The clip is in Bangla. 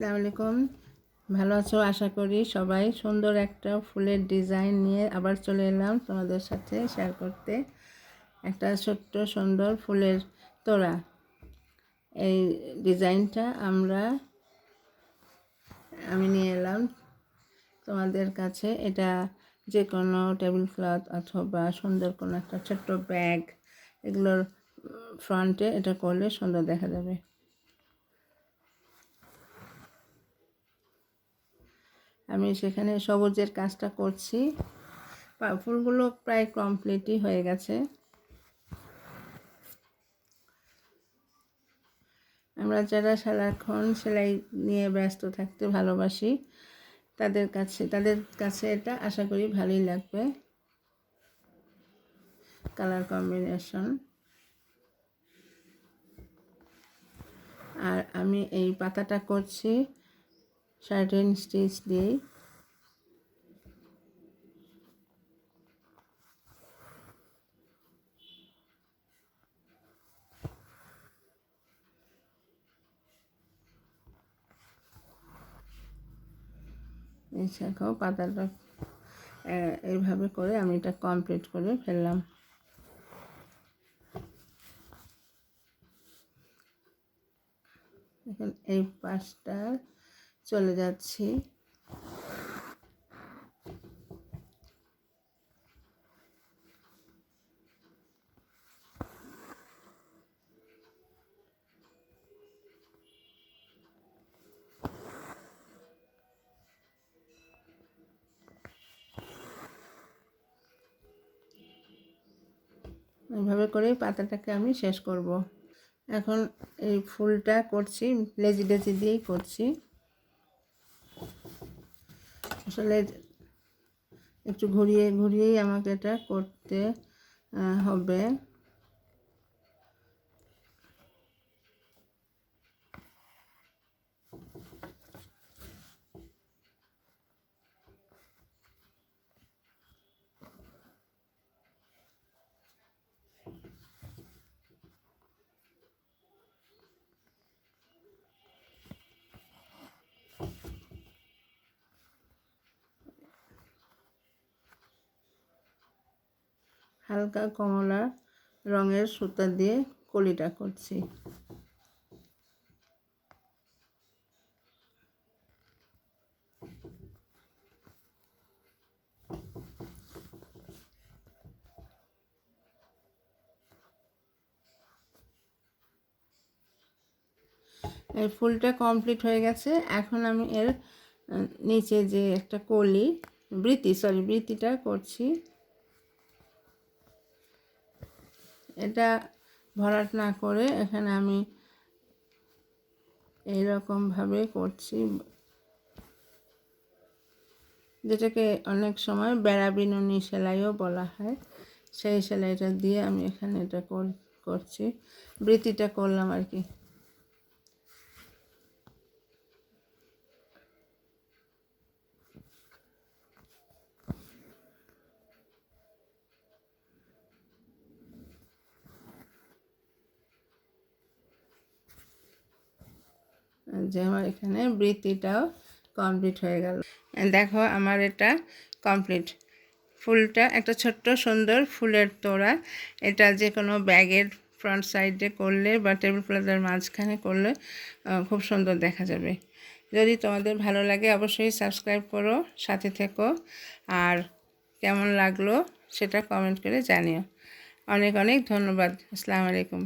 আসসালামু আলাইকুম। ভালো আছো? আশা করি সবাই সুন্দর একটা ফুলের ডিজাইন নিয়ে আবার চলে এলাম তোমাদের সাথে শেয়ার করতে। একটা ছোট্ট সুন্দর ফুলের তোড়া। এই ডিজাইনটা আমরা, আমি নিয়ে এলাম তোমাদের কাছে। এটা যে কোনো টেবিল ক্লথ অথবা সুন্দর কোনো একটা ছোট্ট ব্যাগ এগুলোর ফ্রন্টে এটা করলে সুন্দর দেখা যাবে। আমি সেখানে সবুজের কাজটা করছি। ফুলগুলো প্রায় কমপ্লিটই হয়ে গেছে। আমরা যারা সারাক্ষণ সেলাই নিয়ে ব্যস্ত থাকতে ভালোবাসি, তাদের কাছে তাদের কাছে এটা আশা করি ভালোই লাগবে। Colour combination. আর আমি এই পাতাটা করছি। শার্টেন স্টিচ দিয়ে। এই পাতাটা এইভাবে করে আমি এটা কমপ্লিট করে ফেললাম। এখন এই পাশটা চলে যাচ্ছি। এইভাবে করেই পাতাটাকে আমি শেষ করব। এখন এই ফুলটা করছি লেজি লেজি দিয়েই করছি। আসলে একটু ঘুরিয়ে ঘুরিয়েই আমাকে এটা করতে হবে। হালকা কমলা রঙের সুতা দিয়ে কলিটা করছি। এই ফুলটা কমপ্লিট হয়ে গেছে। এখন আমি এর নিচে যে একটা কলি, বৃত্তি সরি বৃত্তিটা করছি। এটা ভরাট না করে এখানে আমি এইরকমভাবে করছি। যেটাকে অনেক সময় বেড়া বিনুনি সেলাইও বলা হয়। সেই সেলাইটা দিয়ে আমি এখানে এটা করছি। বৃত্তিটা করলাম আর কি। যে আমার এখানে বৃত্তিটাও কমপ্লিট হয়ে গেল। দেখো আমার এটা কমপ্লিট ফুলটা একটা ছোট্ট সুন্দর ফুলের তোড়া। এটা যে কোনো ব্যাগের ফ্রন্ট সাইডে করলে বা টেবিল ক্লথের মাঝখানে করলে খুব সুন্দর দেখা যাবে। যদি তোমাদের ভালো লাগে অবশ্যই সাবস্ক্রাইব করো, সাথে থেকো। আর কেমন লাগল সেটা কমেন্ট করে জানিও। অনেক অনেক ধন্যবাদ। আসসালামু আলাইকুম।